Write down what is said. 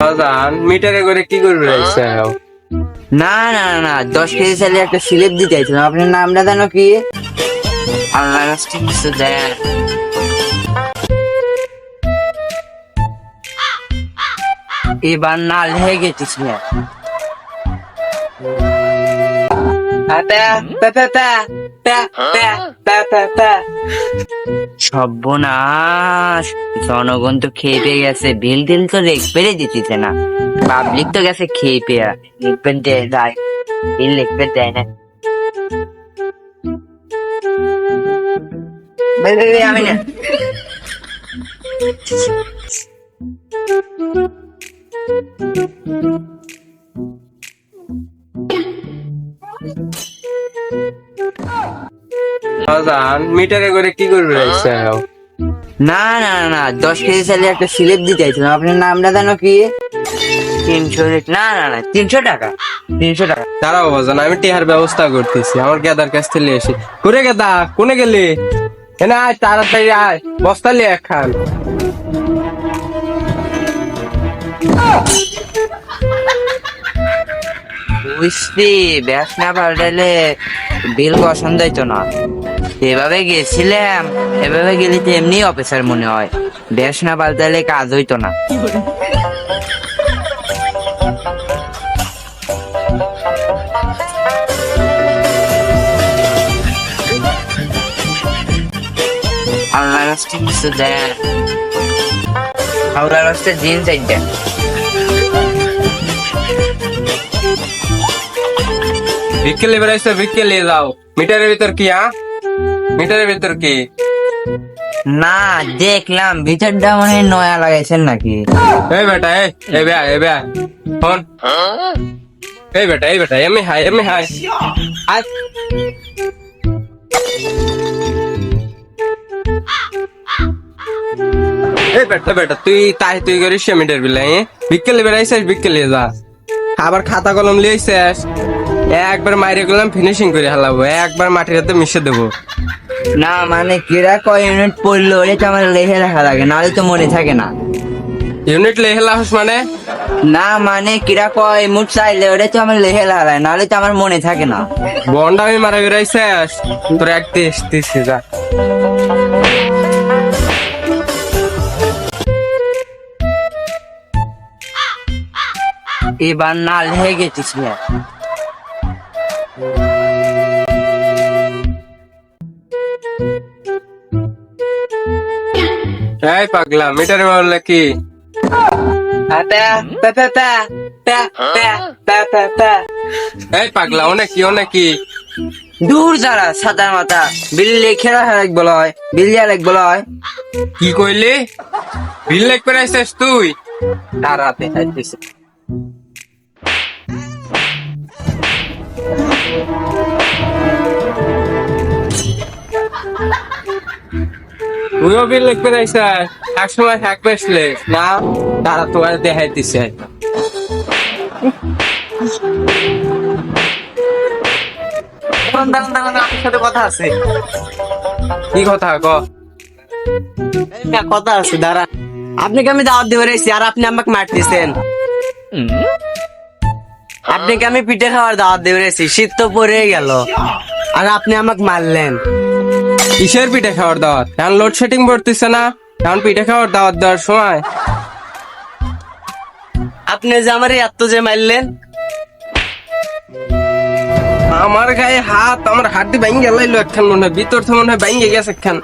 বাজান মিটারে করে কি করবে না না না, না দশ কেজি চালে একটা স্লিপ দিতে চাইছিলাম। আপনার নামটা জানো কি? আল্লাহ রাস্তে কিছু এবার নাল হয়ে গেছিস সর্বনাশ, জনগণ তো খেয়ে পেয়ে গেছে। বিল টিল তো পেরে দিতেছে না। পাবলিক তো গেছে খেয়ে পেয়ে। লিখবেন দেয় বিল লিখবেন দেয় না। আমি বাজান মিটারে করে কি করবে? রাইছে না না না, না দশ কেজি চালে একটা স্লিপ দিতে চাইছিলাম। আপনার নামটা জানো কি? তিনশো না না না তিনশো টাকা। তিনশো টাকা। দাঁড়াও বাজান আমি টিহার ব্যবস্থা করতেছি। আমার গেদার কাছ থেকে এসে করে গেদা? কোনে গেলি? এনে আয় তাড়াতাড়ি আয়। বস্তা লিয়ে খান। বুঝছি, ব্যাস না পাল্টাইলে বিল পছন্দ হইতো না। এভাবে গেছিলাম, এভাবে গেলে তো এমনি অফিসার মনে হয়। ব্যাস না পাল্টাইলে কাজ হইতো না। রাস্তে কিছু দেন আল্লাহ রাস্তে জিন্স চাইতে বিকেলে বেড়াইছে বিকেলে যাও মিটারের ভিতর কি হ্যাঁ মিটারের ভিতর কি না দেখলাম ভিতরটা মনে নয়া লাগাইছেন নাকি এই বেটা এই এই বে এই বে ফোন এই বেটা এই বেটা এমনি হাই এমনি হাই আয় এই বেটা বেটা তুই তাই তুই করিস মিটার বিলাই বিকেলে বেড়াইছিস বিকেলে যা আবার খাতা কলম লিয়েছিস একবার মাইরে গেলাম ফিনিশিং করে হালাবো। একবার মাটির হাতে মিশে দেবো। না মানে কিরা কয় ইউনিট পড়ল ওটা তো আমার লেখে রাখা লাগে নাহলে তো মনে থাকে না। ইউনিট লেহেলা হোস মানে? না মানে কিরা কয় মুঠ চাইলে ওটা তো আমার লেখে লাগে নাহলে তো আমার মনে থাকে না। বন্ডা আমি মারা বেড়াইছিস তোর এক তেইশ তিরিশ যা। এবার নাল হয়ে গেছিস। এই পাগলা মিটারে বললে কি এই পাগলা অনেক কি অনেক কি দূর যারা সাদা মাথা। বিল্লি খেলা লয় বিল দিয়া লাগবে লয় কি কইলি? বিল লেখ করে আইছিস তুই? তারাতে খাইতেছে করে এক সময় বেসলে না তারা তোমার সাথে কথা আছে। কি কথা ক? কথা আছে দাঁড়া। আপনাকে আমি দাওয়াত দিয়ে আর আপনি আমাকে মারতেছেন আপনাকে আমি পিঠে খাওয়ার দাওয়াত দিয়ে শীত তো পড়ে গেল। আর আপনি আমাকে মারলেন। কিসের পিঠে খাওয়ার দাওয়াত? এখন লোডশেডিং পড়তেছে না? এখন পিঠে খাওয়ার দাওয়াত দেওয়ার সময়। আপনি যে আমার এত যে মারলেন। আমার গায়ে হাত আমার হাত দিয়ে ভেঙে গেল একখান মনে হয় ভিতর থেকে মনে হয় ভেঙে গেছে একখান।